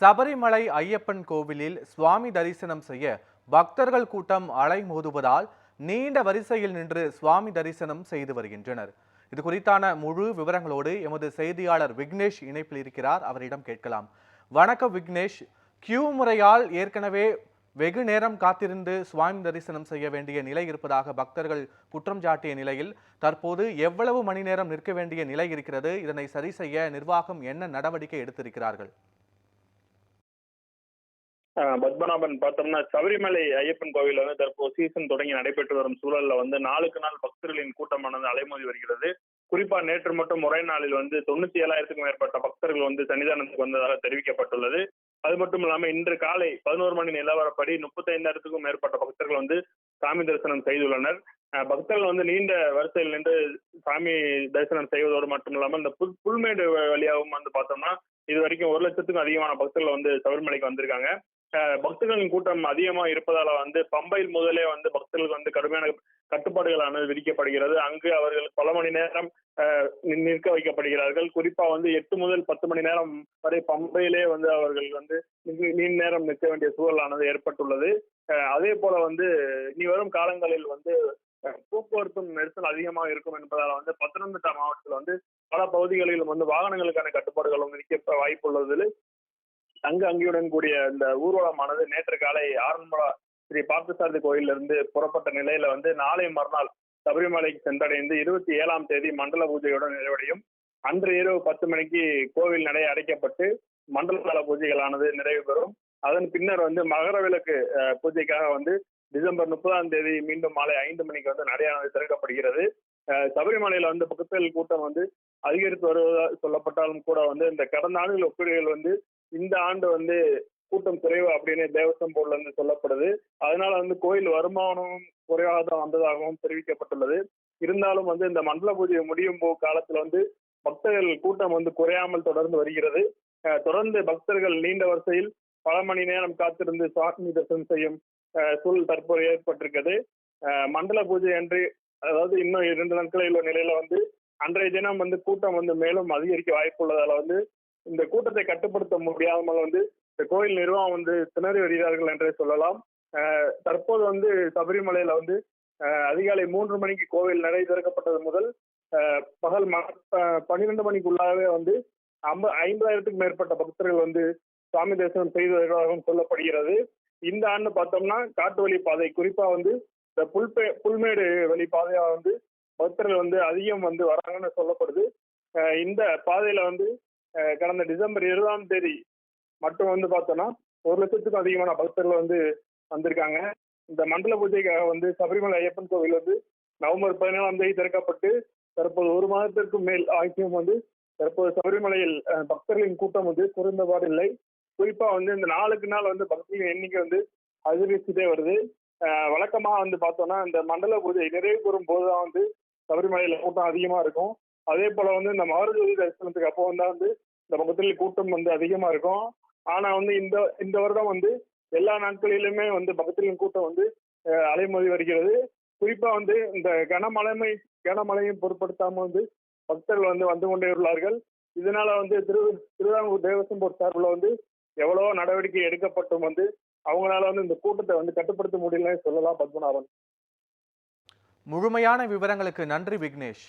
சபரிமலை ஐயப்பன் கோவிலில் சுவாமி தரிசனம் செய்ய பக்தர்கள் கூட்டம் அலைமோதுவதால் நீண்ட வரிசையில் நின்று சுவாமி தரிசனம் செய்து வருகின்றனர். இது குறித்தான முழு விவரங்களோடு எமது செய்தியாளர் விக்னேஷ் இணைப்பில் இருக்கிறார். அவரிடம் கேட்கலாம். வணக்கம் விக்னேஷ். கியூ முறையால் ஏற்கனவே வெகு நேரம் காத்திருந்து சுவாமி தரிசனம் செய்ய வேண்டிய நிலை இருப்பதாக பக்தர்கள் குற்றம் சாட்டிய நிலையில் தற்போது எவ்வளவு மணி நேரம் நிற்க வேண்டிய நிலை இருக்கிறது? இதனை சரி செய்ய நிர்வாகம் என்ன நடவடிக்கை எடுத்திருக்கிறார்கள்? பத்மநாபன் பார்த்தோம்னா சபரிமலை ஐயப்பன் கோவில் வந்து தற்போது சீசன் தொடங்கி நடைபெற்று வரும் சூழல்ல வந்து நாளுக்கு நாள் பக்தர்களின் கூட்டமானது அலைமோதி வருகிறது. குறிப்பா நேற்று மட்டும் ஒரே நாளில் வந்து தொண்ணூத்தி ஏழாயிரத்துக்கும் மேற்பட்ட பக்தர்கள் வந்து சன்னிதானத்துக்கு வந்ததாக தெரிவிக்கப்பட்டுள்ளது. அது மட்டும் இல்லாம இன்று காலை பதினோரு மணி நிலவரப்படி முப்பத்தைந்தாயிரத்துக்கும் மேற்பட்ட பக்தர்கள் வந்து சாமி தரிசனம் செய்துள்ளனர். பக்தர்கள் வந்து நீண்ட வரிசையில் நின்று சாமி தரிசனம் செய்வதோடு மட்டும் இல்லாமல் இந்த புல் புல்மேடு வழியாகவும் வந்து பார்த்தோம்னா இது வரைக்கும் ஒரு லட்சத்துக்கும் அதிகமான பக்தர்கள் வந்து சபரிமலைக்கு வந்திருக்காங்க. பக்தர்களின் கூட்டம் அதிகமா இருப்பதால வந்து பம்பையில் முதலே வந்து பக்தர்களுக்கு வந்து கடுமையான கட்டுப்பாடுகளானது விதிக்கப்படுகிறது. அங்கு அவர்கள் பல மணி நேரம் நிற்க வைக்கப்படுகிறார்கள். குறிப்பா வந்து எட்டு முதல் பத்து மணி நேரம் வரை பம்பையிலே வந்து அவர்கள் வந்து நீண்ட நேரம் நிற்க வேண்டிய சூழலானது ஏற்பட்டுள்ளது. அதே போல வந்து இனி வரும் காலங்களில் வந்து போக்குவரத்தும் நெரிசல் அதிகமாக இருக்கும் என்பதால் வந்து பத்தனംதிட்டா மாவட்டத்தில் வந்து பல பகுதிகளிலும் வந்து வாகனங்களுக்கான கட்டுப்பாடுகளும் விதிக்க வாய்ப்புள்ளது தங்க அங்கியுடன் கூடிய இந்த ஊர்வலமானது நேற்று காலை ஆரம்பலா ஸ்ரீ பார்த்தசாரதி கோயிலிருந்து புறப்பட்ட நிலையில வந்து நாளை மறுநாள் சபரிமலைக்கு சென்றடைந்து இருபத்தி ஏழாம் தேதி மண்டல பூஜையுடன் நிறைவடையும். அன்று இரவு பத்து மணிக்கு கோவில் நடை அடைக்கப்பட்டு மண்டல பூஜைகளானது நிறைவு பெறும். அதன் பின்னர் வந்து மகர விளக்கு பூஜைக்காக வந்து டிசம்பர் முப்பதாம் தேதி மீண்டும் மாலை ஐந்து மணிக்கு வந்து நடையானது திறக்கப்படுகிறது. அஹ், சபரிமலையில வந்து பக்தர்கள் கூட்டம் வந்து அதிகரித்து வருவதாக சொல்லப்பட்டாலும் கூட வந்து இந்த கடந்த ஆண்டுகள் ஒப்பீடுகள் வந்து இந்த ஆண்டு வந்து கூட்டம் குறைவு அப்படின்னு தேவஸ்வம் போர்டுல இருந்து சொல்லப்படுது. அதனால வந்து கோயில் வருமானமும் குறைவாக தான் வந்ததாகவும் தெரிவிக்கப்பட்டுள்ளது. இருந்தாலும் வந்து இந்த மண்டல பூஜை முடியும் போ காலத்துல வந்து பக்தர்கள் கூட்டம் வந்து குறையாமல் தொடர்ந்து வருகிறது. தொடர்ந்து பக்தர்கள் நீண்ட வரிசையில் பல மணி நேரம் காத்திருந்து சாமி தரிசனம் செய்யும் சூழல் தற்போது ஏற்பட்டிருக்கிறது. மண்டல பூஜை அன்று அதாவது இன்னும் இரண்டு நாட்களில் உள்ள நிலையில வந்து அன்றைய தினம் வந்து கூட்டம் வந்து மேலும் அதிகரிக்க வாய்ப்புள்ளதால வந்து இந்த கூட்டத்தை கட்டுப்படுத்த முடியாமல் வந்து இந்த கோயில் நிர்வாகம் வந்து திணறி வருகிறார்கள் என்றே சொல்லலாம். தற்போது வந்து சபரிமலையில வந்து அதிகாலை மூன்று மணிக்கு கோவில் நடை திறக்கப்பட்டது முதல் பகல் ம- பன்னிரண்டு மணிக்குள்ளாகவே வந்து ஐம்ப ஐம்பதாயிரத்துக்கும் மேற்பட்ட பக்தர்கள் வந்து சுவாமி தரிசனம் செய்து வருவதாகவும் சொல்லப்படுகிறது. இந்த ஆண்டு பார்த்தோம்னா காட்டு வழி பாதை குறிப்பா வந்து இந்த புல்பே புல்மேடு வழி பாதையா வந்து பக்தர்கள் வந்து அதிகம் வந்து வராங்கன்னு சொல்லப்படுது. இந்த பாதையில வந்து கடந்த டிசம்பர் இருபதாம் தேதி மட்டும் வந்து பார்த்தோம்னா ஒரு லட்சத்துக்கும் அதிகமான பக்தர்கள் வந்து வந்திருக்காங்க. இந்த மண்டல பூஜைக்காக வந்து சபரிமலை ஐயப்பன் கோவில் வந்து நவம்பர் பதினேழாம் தேதி திறக்கப்பட்டு தற்போது ஒரு மாதத்திற்கும் மேல் ஆகியும் வந்து தற்போது சபரிமலையில் பக்தர்களின் கூட்டம் வந்து குறைந்தபாடு இல்லை. குறிப்பா வந்து இந்த நாளுக்கு நாள் வந்து பக்தர்களின் எண்ணிக்கை வந்து அதிகரிச்சுட்டே வருது. வழக்கமாக வழக்கமா வந்து பார்த்தோம்னா இந்த மண்டல பூஜை நிறைவு பெறும் போதுதான் வந்து சபரிமலையில கூட்டம் அதிகமா இருக்கும். அதே போல வந்து இந்த மகரஜோதி தரிசனத்துக்கு அப்போ வந்தா வந்து இந்த பக்கத்தில் கூட்டம் வந்து அதிகமா இருக்கும். ஆனா வந்து இந்த இந்த வருடம் வந்து எல்லா நாட்களிலுமே வந்து பக்தர்களின் கூட்டம் வந்து அலைமொழி அலைமோதி வருகிறது. குறிப்பா வந்து இந்த கனமழைமை கனமழையும் பொருட்படுத்தாம வந்து பக்தர்கள் வந்து வந்து கொண்டே உள்ளார்கள். இதனால வந்து திரு திருவிதாங்கூர் தேவசம் போர்ட் சார்பில் வந்து எவ்வளவோ நடவடிக்கை எடுக்கப்பட்டும் வந்து அவங்களால வந்து இந்த கூட்டத்தை வந்து கட்டுப்படுத்த முடியலன்னு சொல்லலாம் பத்மநாபன். முழுமையான விவரங்களுக்கு நன்றி விக்னேஷ்.